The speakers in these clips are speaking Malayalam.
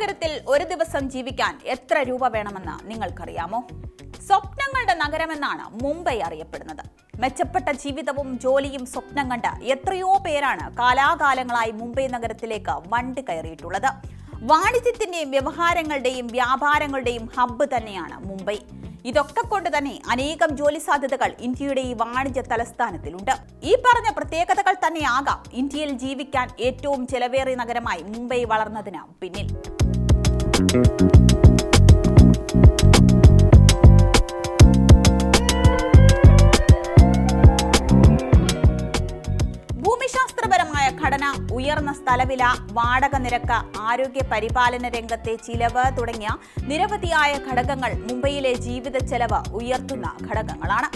നഗരത്തിൽ ഒരു ദിവസം ജീവിക്കാൻ എത്ര രൂപ വേണമെന്ന് നിങ്ങൾക്കറിയാമോ? സ്വപ്നങ്ങളുടെ നഗരമെന്നാണ് മുംബൈ അറിയപ്പെടുന്നത്. മെച്ചപ്പെട്ട ജീവിതവും ജോലിയും സ്വപ്നം കണ്ട് എത്രയോ പേരാണ് കാലാകാലങ്ങളായി മുംബൈ നഗരത്തിലേക്ക് വണ്ടി കയറിയിട്ടുള്ളത്. വാണിജ്യത്തിന്റെയും വ്യവഹാരങ്ങളുടെയും വ്യാപാരങ്ങളുടെയും ഹബ്ബ് തന്നെയാണ് മുംബൈ. ഇതൊക്കെ കൊണ്ട് തന്നെ അനേകം ജോലി സാധ്യതകൾ ഇന്ത്യയുടെ ഈ വാണിജ്യ തലസ്ഥാനത്തിലുണ്ട്. ഈ പറഞ്ഞ പ്രത്യേകതകൾ തന്നെയാകാം ഇന്ത്യയിൽ ജീവിക്കാൻ ഏറ്റവും ചെലവേറിയ നഗരമായി മുംബൈ വളർന്നതിന് പിന്നിൽ. Thank you. സ്ഥലവില വാടക നിരക്ക് ആരോഗ്യ പരിപാലന രംഗത്തെ ചിലവ് തുടങ്ങിയ നിരവധിയായ ഘടകങ്ങൾ മുംബൈയിലെ ജീവിത ചെലവ് ഉയർത്തുന്ന ഘടകങ്ങളാണ്.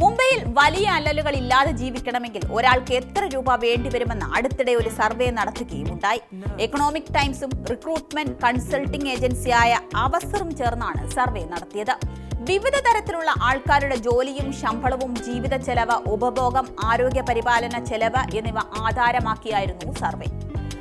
മുംബൈയിൽ വലിയ അല്ലലുകൾ ഇല്ലാതെ ജീവിക്കണമെങ്കിൽ ഒരാൾക്ക് എത്ര രൂപ വേണ്ടിവരുമെന്ന് അടുത്തിടെ ഒരു സർവേ നടത്തുകയും ഉണ്ടായി എക്കണോമിക് ടൈംസും റിക്രൂട്ട്മെന്റ് കൺസൾട്ടിംഗ് ഏജൻസിയായ അവസറും ചേർന്നാണ് സർവേ നടത്തിയത്. വിവിധ തരത്തിലുള്ള ആൾക്കാരുടെ ജോലിയും ശമ്പളവും ജീവിത ചെലവ് ഉപഭോഗം ആരോഗ്യ പരിപാലന ചെലവ് എന്നിവ ആധാരമാക്കിയായിരുന്നു സർവേ.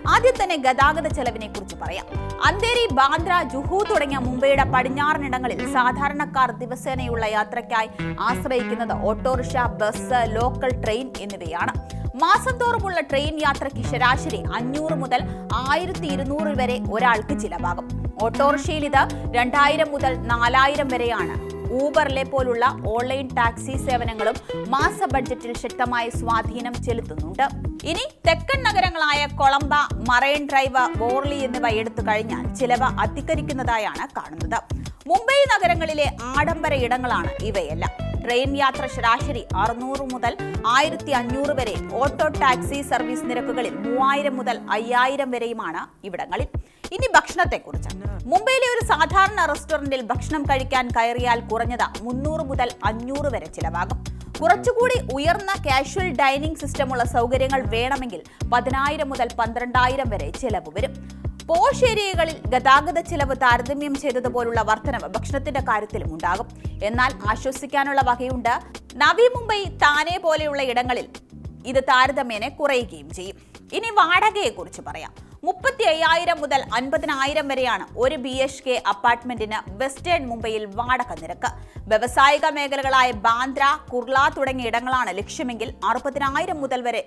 ആദ്യം തന്നെ ഗതാഗത ചെലവിനെ കുറിച്ച് പറയാം. അന്തേരി ബാന്ദ്ര ജുഹു തുടങ്ങിയ മുംബൈയുടെ പടിഞ്ഞാറനിടങ്ങളിൽ സാധാരണക്കാർ ദിവസേനയുള്ള യാത്രയ്ക്കായി ആശ്രയിക്കുന്നത് ഓട്ടോറിക്ഷ ബസ് ലോക്കൽ ട്രെയിൻ എന്നിവയാണ്. മാസം തോറുമുള്ള ട്രെയിൻ യാത്രയ്ക്ക് ശരാശരി അഞ്ഞൂറ് മുതൽ ആയിരത്തി ഇരുന്നൂറ് വരെ ഒരാൾക്ക് ചിലവാകും. ഓട്ടോറിക്ഷയിൽ ഇത് രണ്ടായിരം മുതൽ നാലായിരം വരെയാണ്. ഊബറിലെ പോലുള്ള ഓൺലൈൻ ടാക്സി സേവനങ്ങളും മാസ ബഡ്ജറ്റിൽ ശക്തമായ സ്വാധീനം ചെലുത്തുന്നുണ്ട്. ഇനി തെക്കൻ നഗരങ്ങളായ കൊളംബ മറൈൻ ഡ്രൈവ് ബോർലി എന്നിവ എടുത്തു കഴിഞ്ഞാൽ ചിലവ് അധികരിക്കുന്നതായാണ് കാണുന്നത്. മുംബൈ നഗരങ്ങളിലെ ആഡംബര ഇടങ്ങളാണ് ഇവയെല്ലാം. ട്രെയിൻ യാത്ര ശരാശരി അറുന്നൂറ് മുതൽ ആയിരത്തി അഞ്ഞൂറ് വരെ. ഓട്ടോ ടാക്സി സർവീസ് നിരക്കുകളിൽ മൂവായിരം മുതൽ അയ്യായിരം വരെയുമാണ് ഇവിടങ്ങളിൽ. ഇനി ഭക്ഷണത്തെക്കുറിച്ച്. മുംബൈയിലെ ഒരു സാധാരണ റെസ്റ്റോറന്റിൽ ഭക്ഷണം കഴിക്കാൻ കയറിയാൽ കുറഞ്ഞത് മുന്നൂറ് മുതൽ അഞ്ഞൂറ് വരെ ചിലവാകും. കുറച്ചുകൂടി ഉയർന്ന കാഷ്വൽ ഡൈനിങ് സിസ്റ്റമുള്ള സൗകര്യങ്ങൾ വേണമെങ്കിൽ പതിനായിരം മുതൽ പന്ത്രണ്ടായിരം വരെ ചിലവ് വരും. പോഷ് ഏരിയകളിൽ ഗതാഗത ചിലവ് താരതമ്യം ചെയ്തതുപോലുള്ള വർധനവ് ഭക്ഷണത്തിന്റെ കാര്യത്തിലും ഉണ്ടാകും. എന്നാൽ ആശ്വസിക്കാനുള്ള വകയുണ്ട്. നവി മുംബൈ താനെ പോലെയുള്ള ഇടങ്ങളിൽ ഇത് താരതമ്യേന കുറയുകയും ചെയ്യും. ഇനി വാടകയെ കുറിച്ച് പറയാം. മുപ്പത്തി അയ്യായിരം മുതൽ അൻപതിനായിരം വരെയാണ് ഒരു ബി എച്ച് കെ അപ്പാർട്ട്മെന്റിന് വെസ്റ്റേൺ മുംബൈയിൽ വാടക നിരക്ക്. വ്യവസായിക മേഖലകളായ ബാന്ദ്ര കുർള തുടങ്ങിയ ഇടങ്ങളാണ് ലക്ഷ്യമെങ്കിൽ അറുപതിനായിരം മുതൽ വരെ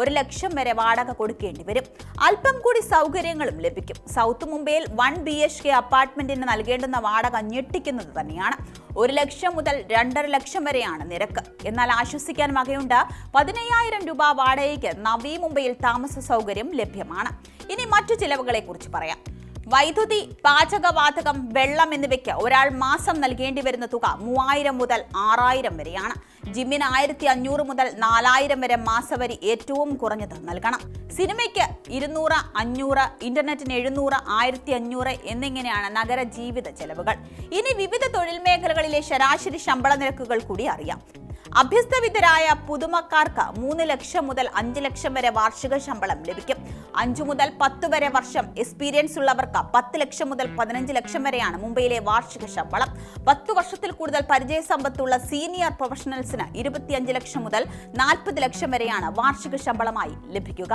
ഒരു ലക്ഷം വരെ വാടക കൊടുക്കേണ്ടി വരും. അല്പം കൂടി സൗകര്യങ്ങളും ലഭിക്കും. സൗത്ത് മുംബൈയിൽ വൺ ബി എച്ച് കെ അപ്പാർട്ട്മെന്റിന് നൽകേണ്ടുന്ന വാടക ഞെട്ടിക്കുന്നത് തന്നെയാണ്. ഒരു ലക്ഷം മുതൽ രണ്ടര ലക്ഷം വരെയാണ് നിരക്ക്. എന്നാൽ ആശ്വസിക്കാൻ വകയുണ്ട് പതിനയ്യായിരം രൂപ വാടകയ്ക്ക് നവി മുംബൈയിൽ താമസ സൗകര്യം ലഭ്യമാണ്. ഇനി മറ്റു ചിലവുകളെ കുറിച്ച് പറയാം. വൈദ്യുതി പാചകവാതകം വെള്ളം എന്നിവയ്ക്ക് ഒരാൾ മാസം നൽകേണ്ടി വരുന്ന തുക മൂവായിരം മുതൽ ആറായിരം വരെയാണ്. ജിമ്മിന് ആയിരത്തി അഞ്ഞൂറ് മുതൽ നാലായിരം വരെ മാസവരി ഏറ്റവും കുറഞ്ഞത് നൽകണം. സിനിമയ്ക്ക് ഇരുന്നൂറ് അഞ്ഞൂറ് ഇന്റർനെറ്റിന് എഴുന്നൂറ് ആയിരത്തി അഞ്ഞൂറ് എന്നിങ്ങനെയാണ് നഗര ജീവിത ചെലവുകൾ. ഇനി വിവിധ തൊഴിൽ മേഖലകളിലെ ശരാശരി ശമ്പള നിരക്കുകൾ കൂടി അറിയാം. അഭ്യസ്തവിദ്യരായ പുതുമക്കാർക്ക് മൂന്ന് ലക്ഷം മുതൽ അഞ്ച് ലക്ഷം വരെ വാർഷിക ശമ്പളം ലഭിക്കും. അഞ്ചു മുതൽ പത്ത് വരെ വർഷം എക്സ്പീരിയൻസ് ഉള്ളവർക്ക് പത്ത് ലക്ഷം മുതൽ പതിനഞ്ച് ലക്ഷം വരെയാണ് മുംബൈയിലെ വാർഷിക ശമ്പളം. പത്ത് വർഷത്തിൽ കൂടുതൽ പരിചയ സമ്പത്തുള്ള സീനിയർ പ്രൊഫഷണൽസിന് ഇരുപത്തിയഞ്ച് ലക്ഷം മുതൽ നാൽപ്പത് ലക്ഷം വരെയാണ് വാർഷിക ശമ്പളമായി ലഭിക്കുക.